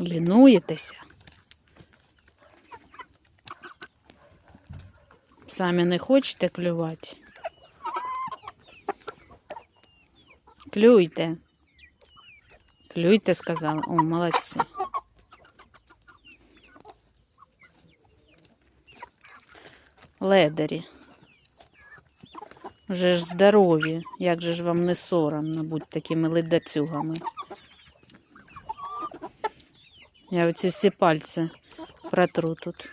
Лінуєтеся. Самі не хочете клювати. Клюйте. Клюйте, сказала. О, молодці. Ледарі. Вже ж здорові. Як же ж вам не соромно бути такими ледацюгами? Я оці всі пальці протру тут.